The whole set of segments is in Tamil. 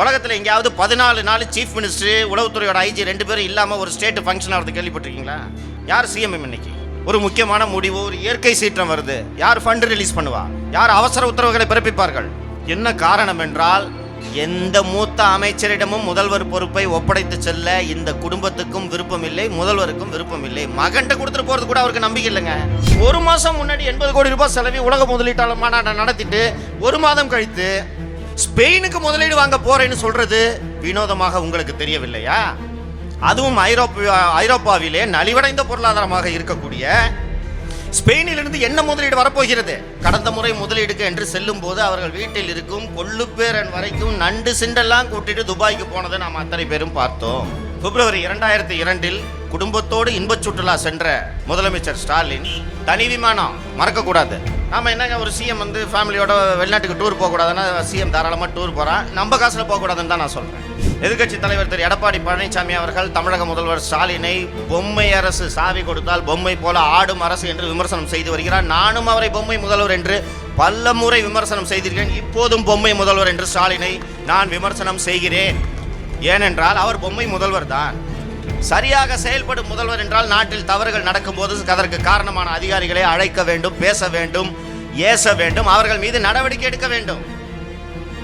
உலகத்தில் எங்கேயாவது பதினாலு நாள் சீஃப் மினிஸ்டர் உளவுத்துறையோட ஐஜி ரெண்டு பேரும் இல்லாமல் ஒரு ஸ்டேட் ஃபங்க்ஷன் ஆகிறது கேள்விப்பட்டிருக்கீங்களா? யார் சிஎம்எம் இன்னைக்கு? ஒரு முக்கியமான முடிவு ஒரு இயற்கை சீற்றம் வருது. யார் ஃபண்ட் ரிலீஸ் பண்ணுவா? யார் அவசர உத்தரவுகளை பிறப்பிப்பார்கள்? என்ன காரணம் என்றால் எந்த மூத்த அமைச்சரிடமும் முதல்வர் பொறுப்பை ஒப்படைத்து செல்ல இந்த குடும்பத்துக்கும் விருப்பம் இல்லை முதல்வருக்கும் விருப்பம் இல்லை. மகன்கிட்ட கொடுத்துட்டு போறது கூட அவருக்கு நம்பிக்கை இல்லைங்க. ஒரு மாசம் முன்னாடி எண்பது கோடி ரூபாய் செலவி உலக முதலீட்டாளர் மாநாட்டை நடத்திட்டு ஒரு மாதம் கழித்து ஸ்பெயினுக்கு முதலீடு வாங்க போறேன்னு சொல்றது வினோதமாக உங்களுக்கு தெரியவில்லையா? அதுவும் ஐரோப்பா ஐரோப்பாவிலே நலிவடைந்த பொருளாதாரமாக இருக்கக்கூடிய ஸ்பெயினிலிருந்து என்ன முதலீடு வரப்போகிறது? கடந்த முறை முதலீடுக்கு என்று செல்லும் போது அவர்கள் வீட்டில் இருக்கும் கொள்ளுப்பேரன் வரைக்கும் நண்டு சிண்டெல்லாம் கூட்டிட்டு துபாய்க்கு போனதை நாம் அத்தனை பேரும் பார்த்தோம். பிப்ரவரி இரண்டாயிரத்தி இரண்டில் குடும்பத்தோடு இன்பச் சுற்றுலா சென்ற முதலமைச்சர் ஸ்டாலின் தனி விமானம் மறக்கக்கூடாது. நாம என்னங்க ஒரு சிஎம் வந்து ஃபேமிலியோட வெளிநாட்டுக்கு டூர் போகக்கூடாதுன்னா சிஎம் தாராளமாக டூர் போகிறான் நம்ம காசில் போகக்கூடாதுன்னு தான் நான் சொல்கிறேன் எதிர்க்கட்சி தலைவர் திரு. எடப்பாடி பழனிசாமி அவர்கள் தமிழக முதல்வர் ஸ்டாலினை பொம்மை அரசு சாவி கொடுத்தால் பொம்மை போல ஆடும் அரசு என்று விமர்சனம் செய்து வருகிறார். நானும் அவரை பொம்மை முதல்வர் என்று பல முறை விமர்சனம் செய்திருக்கிறேன் இப்போதும் பொம்மை முதல்வர் என்று ஸ்டாலினை நான் விமர்சனம் செய்கிறேன். ஏனென்றால் அவர் பொம்மை முதல்வர் தான். சரியாக செயல்படும் முதல்வர் என்றால் நாட்டில் தவறுகள் நடக்கும்போது அதற்கு காரணமான அதிகாரிகளை அழைக்க வேண்டும் பேச வேண்டும் ஏச வேண்டும் அவர்கள் மீது நடவடிக்கை எடுக்க வேண்டும்.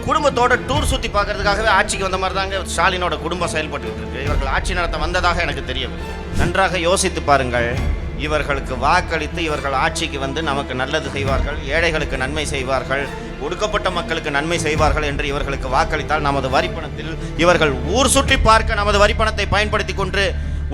குடும்பத்தோட டூர் சுற்றி பார்க்கறதுக்காகவே ஆட்சிக்கு வந்த மாதிரி தாங்க ஸ்டாலினோட குடும்பம் செயல்பட்டு இருக்கு இவர்கள் ஆட்சி நடத்த வந்ததாக எனக்கு தெரியவில்லை. நன்றாக யோசித்து பாருங்கள். இவர்களுக்கு வாக்களித்து இவர்கள் ஆட்சிக்கு வந்து நமக்கு நல்லது செய்வார்கள் ஏழைகளுக்கு நன்மை செய்வார்கள். ஒடுக்கப்பட்ட மக்களுக்கு நன்மை செய்வார்கள் என்று இவர்களுக்கு வாக்களித்தால் நமது வரிப்பணத்தில் இவர்கள் ஊர் சுற்றி பார்க்க நமது வரிப்பணத்தை பயன்படுத்தி கொண்டு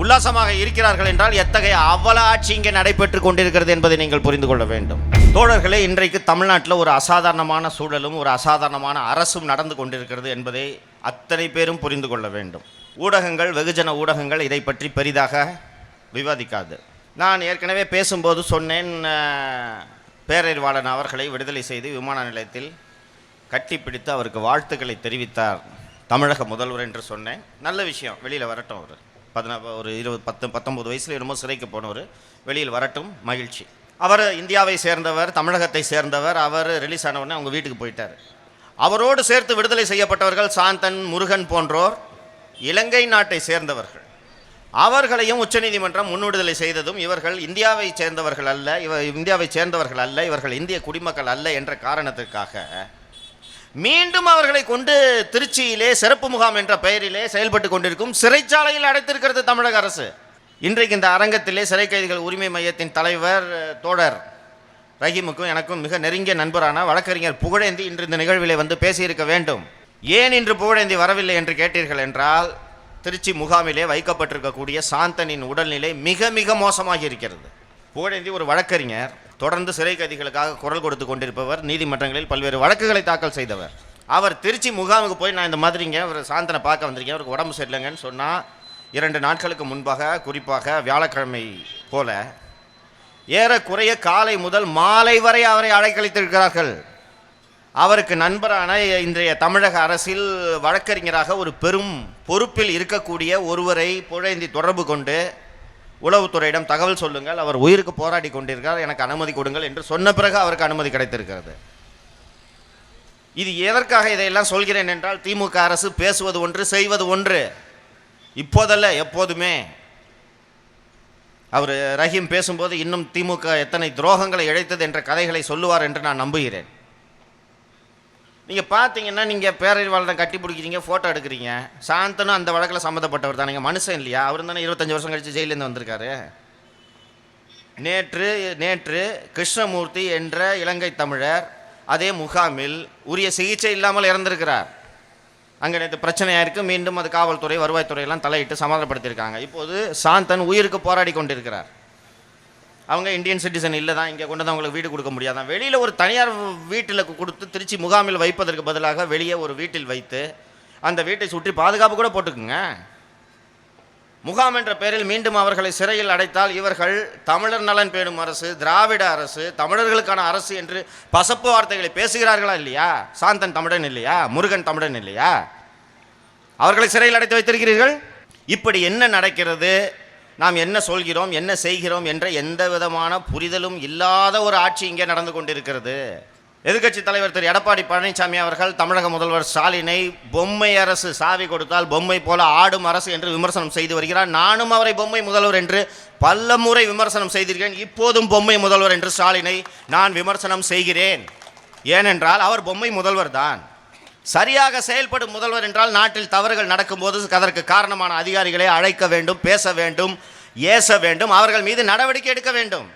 உல்லாசமாக இருக்கிறார்கள் என்றால் எத்தகைய அவல ஆட்சி இங்கே நடைபெற்று கொண்டிருக்கிறது என்பதை நீங்கள் புரிந்து கொள்ள வேண்டும். தோழர்களே இன்றைக்கு தமிழ்நாட்டில் ஒரு அசாதாரணமான சூழலும் ஒரு அசாதாரணமான அரசும் நடந்து கொண்டிருக்கிறது என்பதை அத்தனை பேரும் புரிந்து கொள்ள வேண்டும். ஊடகங்கள் வெகுஜன ஊடகங்கள் இதை பற்றி பெரிதாக விவாதிக்காது. நான் ஏற்கனவே பேசும்போது சொன்னேன் பேரறிவாளன் அவர்களை விடுதலை செய்து விமான நிலையத்தில் கட்டிப்பிடித்து அவருக்கு வாழ்த்துக்களை தெரிவித்தார். தமிழக முதல்வர் என்று சொன்னேன். நல்ல விஷயம். வெளியில் வரட்டும் அவர். பதினா ஒரு இருபது பத்து பத்தொம்பது வயசில் என்னமோ சிறைக்கு போனவர். வெளியில் வரட்டும். மகிழ்ச்சி. அவர் இந்தியாவை சேர்ந்தவர் தமிழகத்தை சேர்ந்தவர். அவர் ரிலீஸ் ஆனவுடனே அவங்க வீட்டுக்கு போயிட்டார். அவரோடு சேர்த்து விடுதலை செய்யப்பட்டவர்கள் சாந்தன் முருகன் போன்றோர் இலங்கை நாட்டை சேர்ந்தவர்கள். அவர்களையும் உச்சநீதிமன்றம் முன்னுடுதலை செய்ததும் இவர்கள் இந்தியாவை சேர்ந்தவர்கள் அல்ல இவ இந்தியாவை சேர்ந்தவர்கள் அல்ல இவர்கள் இந்திய குடிமக்கள் அல்ல என்ற காரணத்திற்காக மீண்டும் அவர்களை கொண்டு திருச்சியிலே சிறப்பு முகாம் என்ற பெயரிலே செயல்பட்டு கொண்டிருக்கும் சிறைச்சாலையில் அடைத்திருக்கிறது தமிழக அரசு. இன்றைக்கு இந்த அரங்கத்திலே சிறை கைதிகள் உரிமை மையத்தின் தலைவர் தோழர் ரஹீமுக்கும் எனக்கும் மிக நெருங்கிய நண்பரான வழக்கறிஞர் புகழேந்தி இன்று இந்த நிகழ்விலே வந்து பேசியிருக்க வேண்டும். ஏன் இன்று புகழேந்தி வரவில்லை என்று கேட்டீர்கள் என்றால் திருச்சி முகாமிலே வைக்கப்பட்டிருக்கக்கூடிய சாந்தனின் உடல்நிலை மிக மிக மோசமாக இருக்கிறது. புகழேந்தி ஒரு வழக்கறிஞர் தொடர்ந்து சிறை கைதிகளுக்காக குரல் கொடுத்து கொண்டிருப்பவர் நீதிமன்றங்களில் பல்வேறு வழக்குகளை தாக்கல் செய்தவர். அவர் திருச்சி முகாமுக்கு போய் நான் இந்த மாதிரிங்க ஒரு சாந்தனை பார்க்க வந்திருக்கேன் அவருக்கு உடம்பு சரியில்லைங்கன்னு சொன்னால் இரண்டு நாட்களுக்கு முன்பாக குறிப்பாக வியாழக்கிழமை போல ஏறக்குறைய காலை முதல் மாலை வரை அவரை அழைக்கழித்திருக்கிறார்கள் அவருக்கு நண்பரான இன்றைய தமிழக அரசில் வழக்கறிஞராக ஒரு பெரும் பொறுப்பில் இருக்கக்கூடிய ஒருவரை புழைந்தி தொடர்பு கொண்டு உளவுத்துறையிடம் தகவல் சொல்லுங்கள் அவர் உயிருக்கு போராடி கொண்டிருக்கிறார் எனக்கு அனுமதி கொடுங்கள் என்று சொன்ன பிறகு அவருக்கு அனுமதி கிடைத்திருக்கிறது. இது எதற்காக இதையெல்லாம் சொல்கிறேன் என்றால் திமுக அரசு பேசுவது ஒன்று செய்வது ஒன்று. இப்போதல்ல எப்போதுமே. அவர் ரஹீம் பேசும்போது இன்னும் திமுக எத்தனை துரோகங்களை இழைத்தது என்ற கதைகளை சொல்லுவார் என்று நான் நம்புகிறேன். நீங்கள் பார்த்தீங்கன்னா நீங்கள் பேரறிவாளனை கட்டி பிடிக்கிறீங்க ஃபோட்டோ எடுக்கிறீங்க. சாந்தனும் அந்த வழக்கில் சம்மந்தப்பட்டவர் தான் நீங்கள் மனுஷன் இல்லையா? அவர் தானே இருபத்தஞ்சி வருஷம் கழிச்சு ஜெயிலேருந்து வந்திருக்காரு. நேற்று நேற்று கிருஷ்ணமூர்த்தி என்ற இலங்கை தமிழர் அதே முகாமில் உரிய சிகிச்சை இல்லாமல் இறந்திருக்கிறார். அங்கே நேற்று பிரச்சனையாக இருக்குது மீண்டும் அது காவல்துறை வருவாய்த்துறையெல்லாம் தலையிட்டு சமாதானப்படுத்தியிருக்காங்க. இப்போது சாந்தன் உயிருக்கு போராடி கொண்டிருக்கிறார். அவங்க இந்தியன் சிட்டிசன் இல்லை தான் இங்கே கொண்டு வந்து அவங்களுக்கு வீடு கொடுக்க முடியாதான் வெளியில் ஒரு தனியார் வீட்டில் கொடுத்து திருச்சி முகாமில் வைப்பதற்கு பதிலாக வெளியே ஒரு வீட்டில் வைத்து அந்த வீட்டை சுற்றி பாதுகாப்பு கூட போட்டுக்குங்க. முகாம் என்ற பெயரில் மீண்டும் அவர்களை சிறையில் அடைத்தால் இவர்கள் தமிழர் நலன் பேணும் அரசு திராவிட அரசு தமிழர்களுக்கான அரசு என்று பசப்பு வார்த்தைகளை பேசுகிறார்களா இல்லையா? சாந்தன் தமிழன் இல்லையா? முருகன் தமிழன் இல்லையா? அவர்களை சிறையில் அடைத்து வைத்திருக்கிறீர்கள்? இப்படி என்ன நடக்கிறது? நாம் என்ன சொல்கிறோம் என்ன செய்கிறோம் என்ற எந்த விதமான புரிதலும் இல்லாத ஒரு ஆட்சி இங்கே நடந்து கொண்டிருக்கிறது. எதிர்க்கட்சி தலைவர் திரு. எடப்பாடி பழனிசாமி அவர்கள் தமிழக முதல்வர் ஸ்டாலினை பொம்மை அரசு சாவி கொடுத்தால் பொம்மை போல ஆடும் அரசு என்று விமர்சனம் செய்து வருகிறார். நானும் அவரை பொம்மை முதல்வர் என்று பல முறை விமர்சனம் செய்திருக்கிறேன் இப்போதும் பொம்மை முதல்வர் என்று ஸ்டாலினை நான் விமர்சனம் செய்கிறேன். ஏனென்றால் அவர் பொம்மை முதல்வர் தான். சரியாக செயல்படும் முதல்வர் என்றால் நாட்டில் தவறுகள் நடக்கும்போது அதற்கு காரணமான அதிகாரிகளை அழைக்க வேண்டும் பேச வேண்டும் ஏச வேண்டும் அவர்கள் மீது நடவடிக்கை எடுக்க வேண்டும்.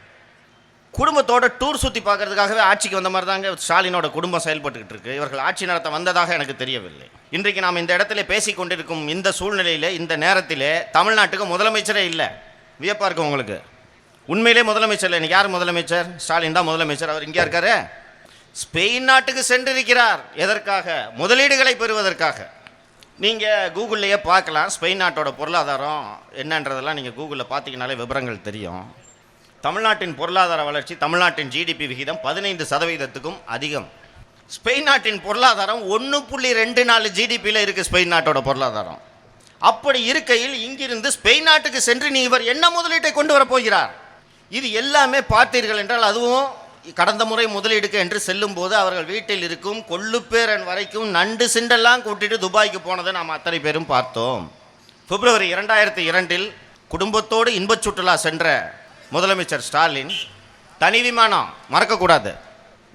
குடும்பத்தோட டூர் சுற்றி பார்க்கறதுக்காகவே ஆட்சிக்கு வந்த மாதிரி தாங்க ஸ்டாலினோட குடும்பம் செயல்பட்டுக்கிட்டு இருக்கு. இவர்கள் ஆட்சி நடத்த வந்ததாக எனக்கு தெரியவில்லை. இன்றைக்கு நாம் இந்த இடத்துல பேசிக் கொண்டிருக்கும் இந்த சூழ்நிலையில் இந்த நேரத்திலே தமிழ்நாட்டுக்கு முதலமைச்சரே இல்லை. வியப்பாக இருக்கும் உங்களுக்கு. உண்மையிலே முதலமைச்சர் இல்லை. இன்னைக்கு யார் முதலமைச்சர்? ஸ்டாலின் தான் முதலமைச்சர். அவர் இங்கே இருக்காரு? ஸ்பெயின் நாட்டுக்கு சென்றிருக்கிறார். எதற்காக? முதலீடுகளை பெறுவதற்காக. நீங்கள் கூகுள்லேயே பார்க்கலாம் ஸ்பெயின் நாட்டோட பொருளாதாரம் என்னன்றதெல்லாம் நீங்கள் கூகுளில் பார்த்தீங்கனாலே விவரங்கள் தெரியும். தமிழ்நாட்டின் பொருளாதார வளர்ச்சி தமிழ்நாட்டின் ஜிடிபி விகிதம் பதினைந்து சதவீதத்துக்கும் அதிகம். ஸ்பெயின் நாட்டின் பொருளாதாரம் ஒன்று புள்ளி ரெண்டு நாலு ஜிடிபியில் இருக்குது ஸ்பெயின் நாட்டோட பொருளாதாரம். அப்படி இருக்கையில் இங்கிருந்து ஸ்பெயின் நாட்டுக்கு சென்று நீ இவர் என்ன முதலீட்டை கொண்டு வரப்போகிறார் இது எல்லாமே பார்த்தீர்கள் என்றால் அதுவும் கடந்த முறை முதலீடுக்கு என்று செல்லும்போது அவர்கள் வீட்டில் இருக்கும் கொள்ளுப்பேரன் வரைக்கும் நண்டு சிண்டெல்லாம் கூட்டிட்டு துபாய்க்கு போனதை நாம் அத்தனை பேரும் பார்த்தோம். பிப்ரவரி இரண்டாயிரத்தி இரண்டில் குடும்பத்தோடு இன்பச் சுற்றுலா சென்ற முதலமைச்சர் ஸ்டாலின் தனி விமானம் மறக்கக்கூடாது.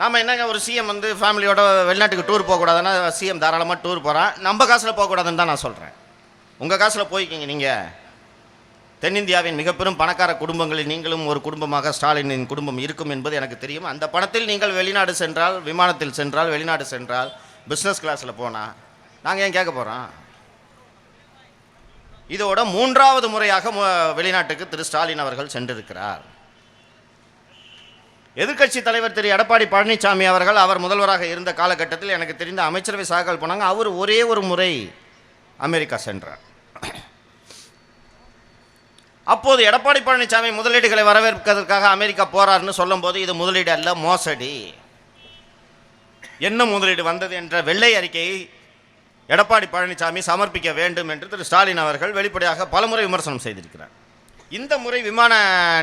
நாம் என்னங்க ஒரு சிஎம் வந்து ஃபேமிலியோட வெளிநாட்டுக்கு டூர் போகக்கூடாதுன்னா சிஎம் தாராளமாக டூர் போகிறான் நம்ம காசில் போகக்கூடாதுன்னு தான் நான் சொல்கிறேன் உங்கள் காசில் போய்க்கிங்க நீங்கள் தென்னிந்தியாவின் மிக பெரும் பணக்கார குடும்பங்களில் நீங்களும் ஒரு குடும்பமாக ஸ்டாலினின் குடும்பம் இருக்கும் என்பது எனக்கு தெரியும். அந்த பணத்தில் நீங்கள் வெளிநாடு சென்றால் விமானத்தில் சென்றால் வெளிநாடு சென்றால் பிஸ்னஸ் கிளாஸில் போனால் நாங்கள் ஏன் கேட்க போகிறோம் இதோட மூன்றாவது முறையாக வெளிநாட்டுக்கு திரு ஸ்டாலின் அவர்கள் சென்றிருக்கிறார். எதிர்க்கட்சி தலைவர் திரு எடப்பாடி பழனிசாமி அவர்கள் அவர் முதல்வராக இருந்த காலகட்டத்தில் எனக்கு தெரிந்த அமைச்சரவை சாகல் போனாங்க. அவர் ஒரே ஒரு முறை அமெரிக்கா சென்றார். அப்போது எடப்பாடி பழனிசாமி முதலீடுகளை வரவேற்பதற்காக அமெரிக்கா போறாருன்னு சொல்லும்போது இது முதலீடு அல்ல மோசடி. என்ன முதலீடு வந்தது என்ற வெள்ளை அறிக்கையை எடப்பாடி பழனிசாமி சமர்ப்பிக்க வேண்டும் என்று திரு ஸ்டாலின் அவர்கள் வெளிப்படையாக பலமுறை விமர்சனம் செய்திருக்கிறார். இந்த முறை விமான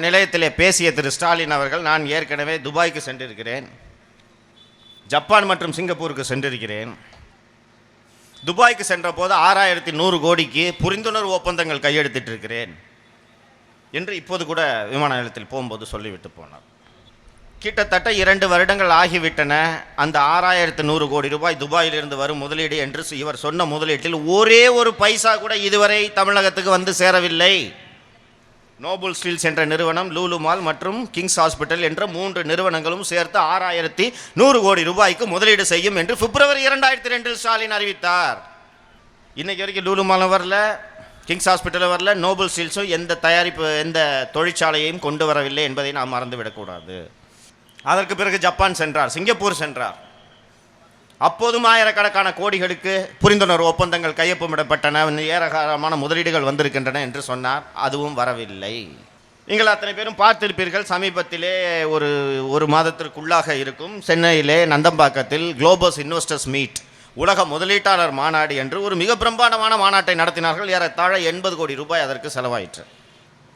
நிலையத்திலே பேசிய திரு ஸ்டாலின் அவர்கள் நான் ஏற்கனவே துபாய்க்கு சென்றிருக்கிறேன். ஜப்பான் மற்றும் சிங்கப்பூருக்கு சென்றிருக்கிறேன். துபாய்க்கு சென்ற போது ஆறாயிரத்தி நூறு கோடிக்கு புரிந்துணர்வு ஒப்பந்தங்கள் கையெழுத்திட்டிருக்கிறேன். என்று இப்போது கூட விமான நிலையத்தில் போகும்போது சொல்லிவிட்டு போனார். கிட்டத்தட்ட இரண்டு வருடங்கள் ஆகிவிட்டன. அந்த ஆறாயிரத்து நூறு கோடி ரூபாய் துபாயிலிருந்து வரும் முதலீடு என்று இவர் சொன்ன முதலீட்டில் ஒரே ஒரு பைசா கூட இதுவரை தமிழகத்துக்கு வந்து சேரவில்லை. நோபல் ஸ்டீல்ஸ் என்ற நிறுவனம் லூலு மால் மற்றும் கிங்ஸ் ஹாஸ்பிட்டல் என்ற மூன்று நிறுவனங்களும் சேர்த்து ஆறாயிரத்தி நூறு கோடி ரூபாய்க்கு முதலீடு செய்யும் என்று பிப்ரவரி இரண்டாயிரத்தி ரெண்டில் ஸ்டாலின் அறிவித்தார். இன்னைக்கு வரைக்கும் லூலு மாலும் வரல. கிங்ஸ் ஹாஸ்பிட்டலில் வரல நோபல் ஸ்டீல்ஸும் எந்த தயாரிப்பு எந்த தொழிற்சாலையையும் கொண்டு வரவில்லை என்பதை நாம் மறந்துவிடக்கூடாது. அதற்கு பிறகு ஜப்பான் சென்றார் சிங்கப்பூர் சென்றார். அப்போதும் ஆயிரக்கணக்கான கோடிகளுக்கு புரிந்துணர்வு ஒப்பந்தங்கள் கையொப்பமிடப்பட்டன ஏராளமான முதலீடுகள் வந்திருக்கின்றன என்று சொன்னார் அதுவும் வரவில்லை. நீங்கள் அத்தனை பேரும் பார்த்திருப்பீர்கள் சமீபத்திலே ஒரு ஒரு மாதத்திற்குள்ளாக இருக்கும் சென்னையிலே நந்தம்பாக்கத்தில் குளோபஸ் இன்வெஸ்டர்ஸ் மீட் உலக முதலீட்டாளர் மாநாடு என்று ஒரு மிக பிரம்மாண்டமான மாநாட்டை நடத்தினார்கள். ஏறத்தாழ எண்பது கோடி ரூபாய் அதற்கு செலவாயிற்று.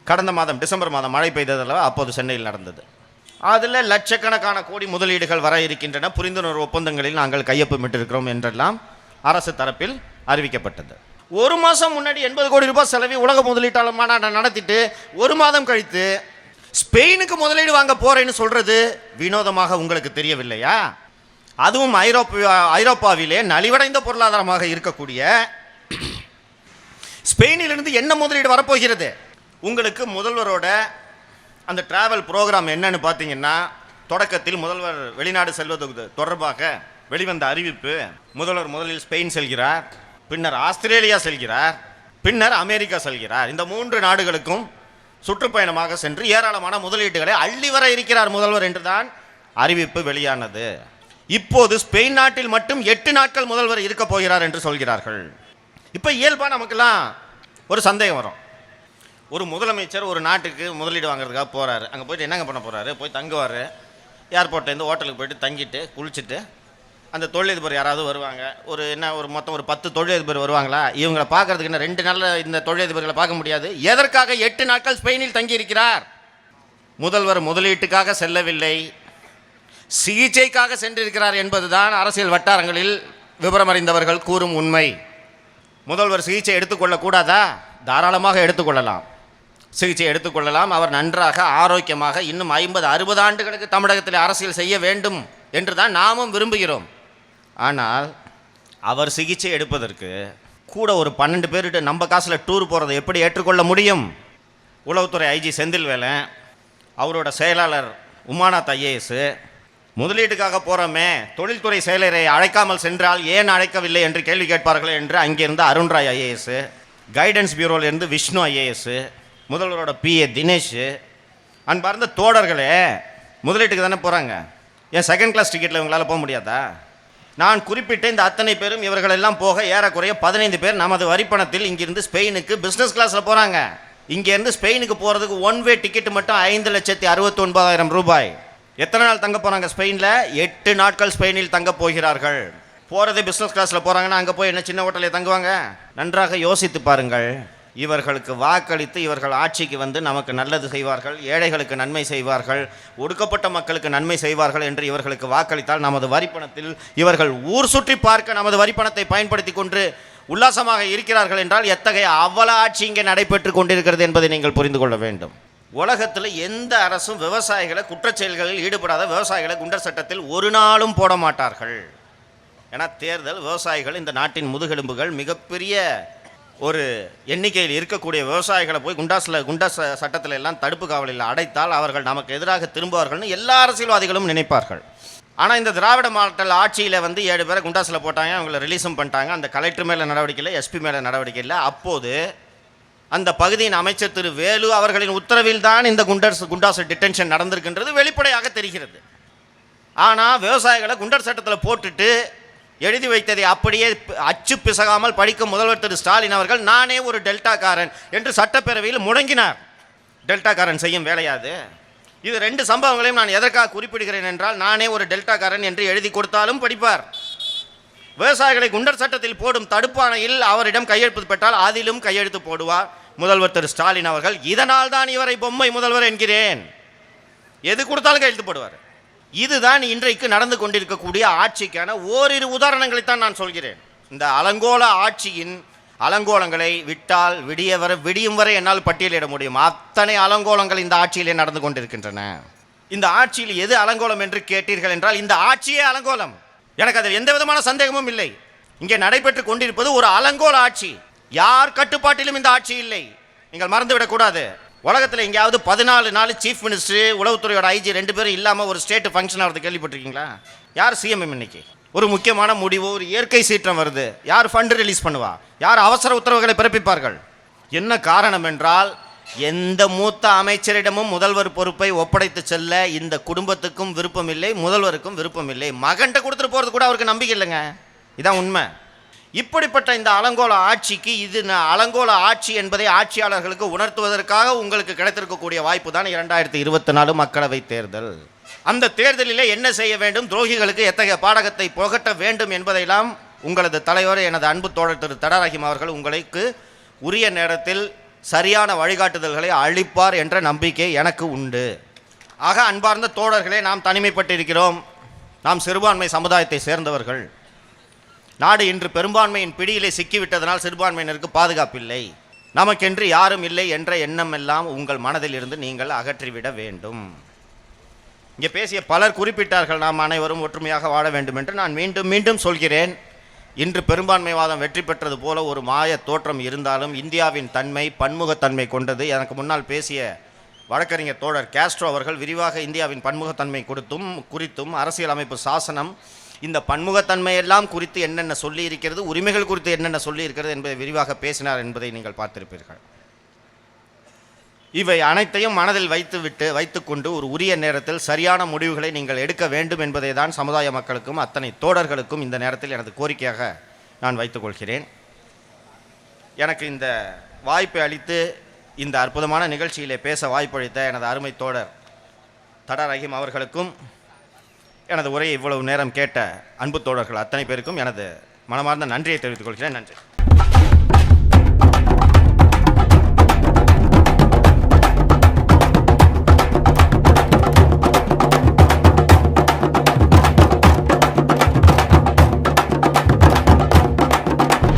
கடந்த மாதம் டிசம்பர் மாதம் மழை பெய்ததில் அப்போது சென்னையில் நடந்தது. அதில் லட்சக்கணக்கான கோடி முதலீடுகள் வர இருக்கின்றன. புரிந்துணர்வு ஒப்பந்தங்களில் நாங்கள் கையொப்பமிட்டிருக்கிறோம் என்றெல்லாம் அரசு தரப்பில் அறிவிக்கப்பட்டது. ஒரு மாதம் முன்னாடி எண்பது கோடி ரூபாய் செலவி உலக முதலீட்டாளர் மாநாட்டை நடத்திட்டு ஒரு மாதம் கழித்து ஸ்பெயினுக்கு முதலீடு வாங்க போகிறேன்னு சொல்கிறது வினோதமாக உங்களுக்கு தெரியவில்லையா? அதுவும் ஐரோப்பா ஐரோப்பாவிலே நலிவடைந்த பொருளாதாரமாக இருக்கக்கூடிய ஸ்பெயினிலிருந்து என்ன முதலீடு வரப்போகிறது? உங்களுக்கு முதல்வரோட அந்த டிராவல் ப்ரோக்ராம் என்னன்னு பார்த்தீங்கன்னா தொடக்கத்தில் முதல்வர் வெளிநாடு செல்வது தொடர்பாக வெளிவந்த அறிவிப்பு. முதல்வர் முதலில் ஸ்பெயின் செல்கிறார் பின்னர் ஆஸ்திரேலியா செல்கிறார் பின்னர் அமெரிக்கா செல்கிறார். இந்த மூன்று நாடுகளுக்கும் சுற்றுப்பயணமாக சென்று ஏராளமான முதலீட்டுகளை அள்ளி வர இருக்கிறார் முதல்வர் என்றுதான் அறிவிப்பு வெளியானது. இப்போது ஸ்பெயின் நாட்டில் மட்டும் எட்டு நாட்கள் முதல்வர் இருக்க போகிறார் என்று சொல்கிறார்கள். இப்போ இயல்பாக நமக்கெல்லாம் ஒரு சந்தேகம் வரும். ஒரு முதலமைச்சர் ஒரு நாட்டுக்கு முதலீடு வாங்குறதுக்காக போகிறாரு அங்கே போயிட்டு என்னங்க பண்ண போகிறாரு போய் தங்குவார். ஏர்போர்ட்லேருந்து ஹோட்டலுக்கு போயிட்டு தங்கிட்டு குளிச்சுட்டு அந்த தொழிலதிபர் யாராவது வருவாங்க? ஒரு என்ன ஒரு மொத்தம் ஒரு பத்து தொழிலதிபர் வருவாங்களா? இவங்களை பார்க்கறதுக்கு என்ன ரெண்டு நாளில் இந்த தொழிலதிபர்களை பார்க்க முடியாது? எதற்காக எட்டு நாட்கள் ஸ்பெயினில் தங்கியிருக்கிறார்? முதல்வர் முதலீட்டுக்காக செல்லவில்லை. சிகிச்சைக்காக சென்றிருக்கிறார் என்பதுதான் அரசியல் வட்டாரங்களில் விவரம் அறிந்தவர்கள் கூறும் உண்மை. முதல்வர் சிகிச்சை எடுத்துக்கொள்ளக்கூடாதா தாராளமாக எடுத்துக்கொள்ளலாம். சிகிச்சை எடுத்துக்கொள்ளலாம். அவர் நன்றாக ஆரோக்கியமாக இன்னும் ஐம்பது அறுபது ஆண்டுகளுக்கு தமிழகத்தில் அரசியல் செய்ய வேண்டும் என்று தான் நாமும் விரும்புகிறோம். ஆனால் அவர் சிகிச்சை எடுப்பதற்கு கூட ஒரு பன்னெண்டு பேர்கிட்ட நம்ம காசில் டூர் போகிறதை எப்படி ஏற்றுக்கொள்ள முடியும்? உளவுத்துறை ஐஜி செந்தில்வேலன் அவரோட செயலாளர் உமாநாத் ஐஏஎஸ் முதலீட்டுக்காக போகிறோமே தொழில்துறை செயலரை அழைக்காமல் சென்றால் ஏன் அழைக்கவில்லை என்று கேள்வி கேட்பார்கள் என்று அங்கிருந்து அருண்ராய் ஐஏஎஸ் கைடன்ஸ் பியூரோலேருந்து விஷ்ணு ஐஏஎஸ் முதல்வரோட பிஏ தினேஷ் அன்பார்ந்த தோழர்களே முதலீட்டுக்கு தானே போகிறாங்க ஏன் செகண்ட் கிளாஸ் டிக்கெட்டில் இவங்களால் போக முடியாதா? நான் குறிப்பிட்ட இந்த அத்தனை பேரும் இவர்களெல்லாம் போக ஏறக்குறைய பதினைந்து பேர் நமது வரிப்பணத்தில் இங்கிருந்து ஸ்பெயினுக்கு பிஸ்னஸ் கிளாஸில் போகிறாங்க இங்கேருந்து ஸ்பெயினுக்கு போகிறதுக்கு ஒன் வே டிக்கெட் மட்டும் ஐந்து லட்சத்தி அறுபத்தொன்பதாயிரம் ரூபாய். எத்தனை நாள் தங்க போகிறாங்க ஸ்பெயினில் எட்டு நாட்கள் ஸ்பெயினில் தங்க போகிறார்கள். போகிறதே பிஸ்னஸ் கிளாஸில் போகிறாங்கன்னா அங்கே போய் என்ன சின்ன ஹோட்டலில் தங்குவாங்க? நன்றாக யோசித்து பாருங்கள். இவர்களுக்கு வாக்களித்து இவர்கள் ஆட்சிக்கு வந்து நமக்கு நல்லது செய்வார்கள் ஏழைகளுக்கு நன்மை செய்வார்கள் ஒடுக்கப்பட்ட மக்களுக்கு நன்மை செய்வார்கள் என்று இவர்களுக்கு வாக்களித்தால் நமது வரிப்பணத்தில் இவர்கள் ஊர் சுற்றி பார்க்க நமது வரிப்பணத்தை பயன்படுத்தி கொண்டு உல்லாசமாக இருக்கிறார்கள் என்றால் எத்தகைய அவ்வள ஆட்சி இங்கே நடைபெற்று கொண்டிருக்கிறது என்பதை நீங்கள் புரிந்து கொள்ள வேண்டும். உலகத்தில் எந்த அரசும் விவசாயிகளை குற்றச்செயல்களில் ஈடுபடாத விவசாயிகளை குண்டர் சட்டத்தில் ஒரு நாளும் போட மாட்டார்கள். ஏன்னா தேர்தல் விவசாயிகள் இந்த நாட்டின் முதுகெலும்புகள் மிகப்பெரிய ஒரு எண்ணிக்கையில் இருக்கக்கூடிய விவசாயிகளை போய் குண்டாஸில் குண்டா சட்டத்தில் எல்லாம் தடுப்பு காவலில் அடைத்தால் அவர்கள் நமக்கு எதிராக திரும்புவார்கள்னு எல்லா அரசியல்வாதிகளும் நினைப்பார்கள். ஆனால் இந்த திராவிட மாவட்ட ஆட்சியில் வந்து ஏழு பேரை குண்டாஸில் போட்டாங்க அவங்கள ரிலீஸும் பண்ணிட்டாங்க. அந்த கலெக்டர் மேலே நடவடிக்கை இல்லை எஸ்பி மேலே நடவடிக்கை இல்லை. அப்போது அந்த பகுதியின் அமைச்சர் திரு வேலு அவர்களின் உத்தரவில் தான் இந்த குண்டர்ஸ் குண்டாஸ் டிடென்ஷன் நடந்திருக்கின்றது வெளிப்படையாக தெரிகிறது. ஆனால் விவசாயிகளை குண்டர் சட்டத்தில் போட்டுட்டு எழுதி வைத்ததை அப்படியே அச்சு பிசகாமல் படிக்கும் முதல்வர் திரு ஸ்டாலின் அவர்கள் நானே ஒரு டெல்டாக்காரன் என்று சட்டப்பேரவையில் முடங்கினார். டெல்டாக்காரன் செய்யும் வேலையாது இது ரெண்டு சம்பவங்களையும் நான் எதற்காக குறிப்பிடுகிறேன் என்றால் நானே ஒரு டெல்டாக்காரன் என்று எழுதி கொடுத்தாலும் படிப்பார். விவசாயிகளை குண்டர் சட்டத்தில் போடும் தடுப்பாணையில் அவரிடம் கையெழுத்து பெற்றால் அதிலும் கையெழுத்து போடுவார். முதல்வர் திரு ஸ்டாலின் அவர்கள் இதனால் தான் இவரை பொம்மை முதல்வர் என்கிறேன். எது கொடுத்தாலும் கையெழுத்து போடுவார். இதுதான் இன்றைக்கு நடந்து கொண்டிருக்கக்கூடிய ஆட்சிக்கான ஓரிரு உதாரணங்களைத்தான் நான் சொல்கிறேன். இந்த அலங்கோல ஆட்சியின் அலங்கோலங்களை விட்டால் விடிய வர விடியும் வரை என்னால் பட்டியலிட முடியும். அத்தனை அலங்கோலங்கள் இந்த ஆட்சியிலே நடந்து கொண்டிருக்கின்றன. இந்த ஆட்சியில் எது அலங்கோலம் என்று கேட்டீர்கள் என்றால் இந்த ஆட்சியே அலங்கோலம். எனக்கு அதில் எந்த விதமான சந்தேகமும் இல்லை. இங்கே நடைபெற்று கொண்டிருப்பது ஒரு அலங்கோல ஆட்சி. யார் கட்டுப்பாட்டிலும் இந்த ஆட்சி இல்லை. நீங்கள் மறந்துவிடக்கூடாது உலகத்தில் எங்கேயாவது பதினாலு நாள் சீஃப் மினிஸ்டர் உளவுத்துறையோட ஐஜி ரெண்டு பேரும் இல்லாமல் ஒரு ஸ்டேட் ஃபங்க்ஷன் ஆகிறது கேள்விப்பட்டிருக்கீங்களா? யார் சிஎம் இன்னைக்கு? ஒரு முக்கியமான முடிவு ஒரு இயற்கை சீற்றம் வருது. யார் ஃபண்டு ரிலீஸ் பண்ணுவா? யார் அவசர உத்தரவுகளை பிறப்பிப்பார்கள்? என்ன காரணம் என்றால் எந்த மூத்த அமைச்சரிடமும் முதல்வர் பொறுப்பை ஒப்படைத்து செல்ல இந்த குடும்பத்துக்கும் விருப்பம் இல்லை முதல்வருக்கும் விருப்பம் இல்லை. மகன்கிட்ட கொடுத்துட்டு போகிறது கூட அவருக்கு நம்பிக்கை இல்லைங்க. இதான் உண்மை. இப்படிப்பட்ட இந்த அலங்கோல ஆட்சிக்கு இது அலங்கோல ஆட்சி என்பதை ஆட்சியாளர்களுக்கு உணர்த்துவதற்காக உங்களுக்கு கிடைத்திருக்கக்கூடிய வாய்ப்பு தான் இரண்டாயிரத்தி இருபத்தி நாலு மக்களவை தேர்தல். அந்த தேர்தலிலே என்ன செய்ய வேண்டும்? துரோகிகளுக்கு எத்தகைய பாடகத்தை புகட்ட வேண்டும் என்பதையெல்லாம் உங்களது தலைவர் எனது அன்பு தோழர் திரு தடாரஹிம் அவர்கள் உங்களுக்கு உரிய நேரத்தில் சரியான வழிகாட்டுதல்களை அளிப்பார் என்ற நம்பிக்கை எனக்கு உண்டு. ஆக அன்பார்ந்த தோழர்களே நாம் தனிமைப்பட்டிருக்கிறோம். நாம் சிறுபான்மை சமுதாயத்தை சேர்ந்தவர்கள். நாடு இன்று பெரும்பான்மையின் பிடியிலே சிக்கிவிட்டதனால் சிறுபான்மையினருக்கு பாதுகாப்பில்லை. நமக்கென்று யாரும் இல்லை என்ற எண்ணம் எல்லாம் உங்கள் மனதில் இருந்து நீங்கள் அகற்றிவிட வேண்டும். இங்கே பேசிய பலர் குறிப்பிட்டார்கள் நாம் அனைவரும் ஒற்றுமையாக வாழ வேண்டும் என்று. நான் மீண்டும் மீண்டும் சொல்கிறேன் இன்று பெரும்பான்மைவாதம் வெற்றி பெற்றது போல ஒரு மாய தோற்றம் இருந்தாலும் இந்தியாவின் தன்மை பன்முகத்தன்மை கொண்டது. எனக்கு முன்னால் பேசிய வழக்கறிஞர் தோழர் கேஸ்ட்ரோ அவர்கள் விரிவாக இந்தியாவின் பன்முகத்தன்மை கொடுத்தும் குறித்தும் அரசியலமைப்பு சாசனம் இந்த பன்முகத்தன்மையெல்லாம் குறித்து என்னென்ன சொல்லி இருக்கிறது உரிமைகள் குறித்து என்னென்ன சொல்லி இருக்கிறது என்பதை விரிவாக பேசினார் என்பதை நீங்கள் பார்த்திருப்பீர்கள். இவை அனைத்தையும் மனதில் வைத்துவிட்டு வைத்துக்கொண்டு ஒரு உரிய நேரத்தில் சரியான முடிவுகளை நீங்கள் எடுக்க வேண்டும் என்பதை தான் சமுதாய மக்களுக்கும் அத்தனை தோடர்களுக்கும் இந்த நேரத்தில் எனது கோரிக்கையாக நான் வைத்துக்கொள்கிறேன் எனக்கு இந்த வாய்ப்பை அளித்து இந்த அற்புதமான நிகழ்ச்சியிலே பேச வாய்ப்பளித்த எனது அருமை தோழர் தட ரஹீம் அவர்களுக்கும் எனது உரையை இவ்வளவு நேரம் கேட்ட அன்பு தோழர்கள் அத்தனை பேருக்கும் எனது மனமார்ந்த நன்றியை தெரிவித்துக் கொள்கிறேன். நன்றி.